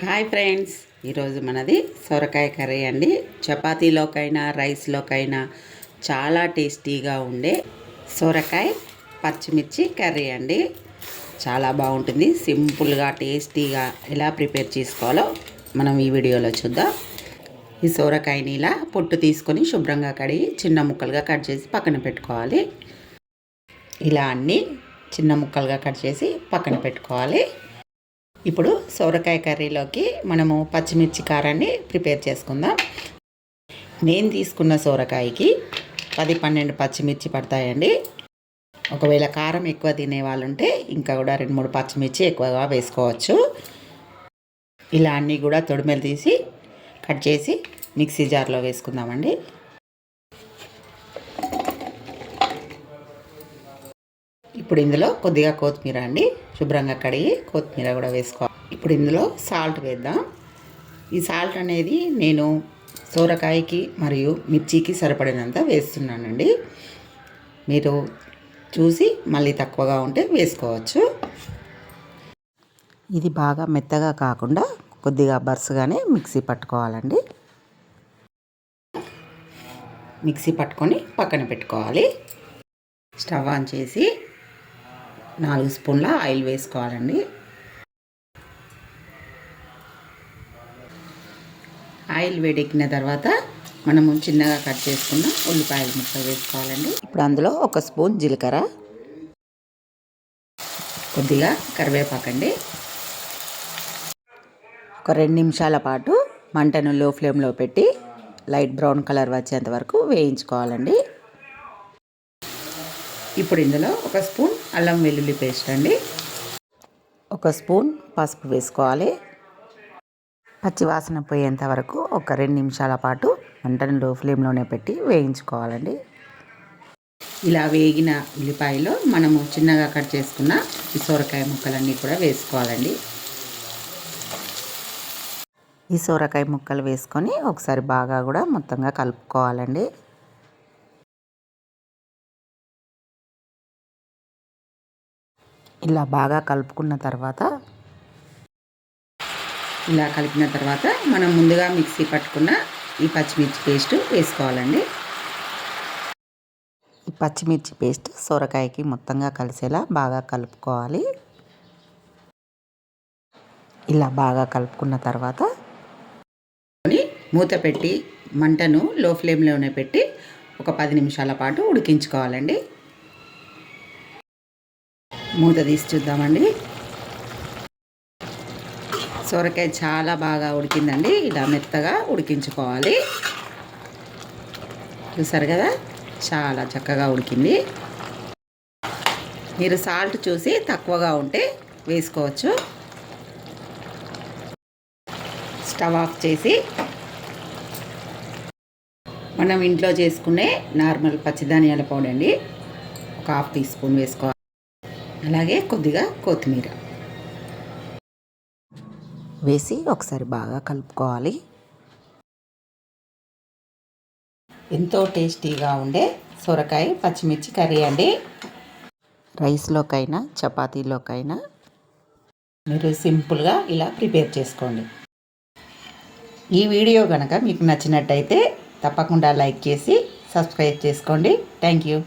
Hi friends ఈరోజు మనది సొరకాయ కర్రీ అండి. చపాతీలోకైనా రైస్లోకైనా చాలా టేస్టీగా ఉండే సొరకాయ పచ్చిమిర్చి కర్రీ అండి. చాలా బాగుంటుంది సింపుల్గా టేస్టీగా ఎలా ప్రిపేర్ చేసుకోవాలో మనం ఈ వీడియోలో చూద్దాం. ఈ సొరకాయని ఇలా పొట్టు తీసుకొని శుభ్రంగా కడిగి చిన్న ముక్కలుగా కట్ చేసి పక్కన పెట్టుకోవాలి. ఇలా అన్నీ చిన్న ముక్కలుగా కట్ చేసి పక్కన పెట్టుకోవాలి. ఇప్పుడు సొరకాయ కర్రీలోకి మనము పచ్చిమిర్చి కారాన్ని ప్రిపేర్ చేసుకుందాం. నేను తీసుకున్న సొరకాయకి పది పన్నెండు పచ్చిమిర్చి పడతాయండి. ఒకవేళ కారం ఎక్కువ తినే వాళ్ళు ఉంటే ఇంకా కూడా రెండు మూడు పచ్చిమిర్చి ఎక్కువగా వేసుకోవచ్చు. ఇలా అన్నీ కూడా తొడిమెలు తీసి కట్ చేసి మిక్సీ జార్లో వేసుకుందామండి. ఇప్పుడు ఇందులో కొద్దిగా కొత్తిమీర అండి. శుభ్రంగా కడిగి కొత్తిమీర కూడా వేసుకోవాలి. ఇప్పుడు ఇందులో సాల్ట్ వేద్దాం. ఈ సాల్ట్ అనేది నేను సోరకాయకి మరియు మిర్చికి సరిపడినంత వేస్తున్నానండి. మీరు చూసి మళ్ళీ తక్కువగా ఉంటే వేసుకోవచ్చు. ఇది బాగా మెత్తగా కాకుండా కొద్దిగా బర్స్గానే మిక్సీ పట్టుకోవాలండి. మిక్సీ పట్టుకొని పక్కన పెట్టుకోవాలి. స్టవ్ ఆన్ చేసి నాలుగు స్పూన్ల ఆయిల్ వేసుకోవాలండి. ఆయిల్ వేడెక్కిన తర్వాత మనము చిన్నగా కట్ చేసుకున్న ఉల్లిపాయలు ముక్క వేసుకోవాలండి. ఇప్పుడు అందులో ఒక స్పూన్ జీలకర్ర కొద్దిగా కరివేపాకండి. ఒక రెండు నిమిషాల పాటు మంటను లో ఫ్లేమ్లో పెట్టి లైట్ బ్రౌన్ కలర్ వచ్చేంత వరకు వేయించుకోవాలండి. ఇప్పుడు ఇందులో ఒక స్పూన్ అల్లం వెల్లుల్లి పేస్ట్ అండి. ఒక స్పూన్ పసుపు వేసుకోవాలి. పచ్చివాసన పోయేంత వరకు ఒక రెండు నిమిషాల పాటు మంటను లో ఫ్లేమ్లోనే పెట్టి వేయించుకోవాలండి. ఇలా వేగిన ఉల్లిపాయలో మనము చిన్నగా కట్ చేసుకున్న ఈ సొరకాయ ముక్కలన్నీ కూడా వేసుకోవాలండి. ఈ సొరకాయ ముక్కలు వేసుకొని ఒకసారి బాగా కూడా మొత్తంగా కలుపుకోవాలండి. ఇలా బాగా కలుపుకున్న తర్వాత ఇలా కలిపిన తర్వాత మనం ముందుగా మిక్సీ పట్టుకున్న ఈ పచ్చిమిర్చి పేస్ట్ వేసుకోవాలండి. ఈ పచ్చిమిర్చి పేస్ట్ సొరకాయకి మొత్తంగా కలిసేలా బాగా కలుపుకోవాలి. ఇలా బాగా కలుపుకున్న తర్వాత మూత పెట్టి మంటను లో ఫ్లేమ్లోనే పెట్టి ఒక పది నిమిషాల పాటు ఉడికించుకోవాలండి. మూత తీసి చూద్దామండి. సొరకాయ చాలా బాగా ఉడికిందండి. ఇలా మెత్తగా ఉడికించుకోవాలి. చూసారు కదా? చాలా చక్కగా ఉడికింది. మీరు సాల్ట్ చూసి తక్కువగా ఉంటే వేసుకోవచ్చు. స్టవ్ ఆఫ్ చేసి మనం ఇంట్లో చేసుకునే నార్మల్ పచ్చిధాన్యాల పౌడర్ అండి. ఒక హాఫ్ టీ స్పూన్ వేసుకోవాలి. అలాగే కొద్దిగా కొత్తిమీర. వేసి ఒకసారి బాగా కలుపుకోవాలి. ఎంతో టేస్టీగా ఉండే సొరకాయ పచ్చిమిర్చి కర్రీ అండి. రైస్లోకైనా చపాతీలోకైనా. మీరు సింపుల్గా ఇలా ప్రిపేర్ చేసుకోండి. ఈ వీడియో కనుక మీకు నచ్చినట్టయితే తప్పకుండా లైక్ చేసి సబ్స్క్రైబ్ చేసుకోండి. Thank you.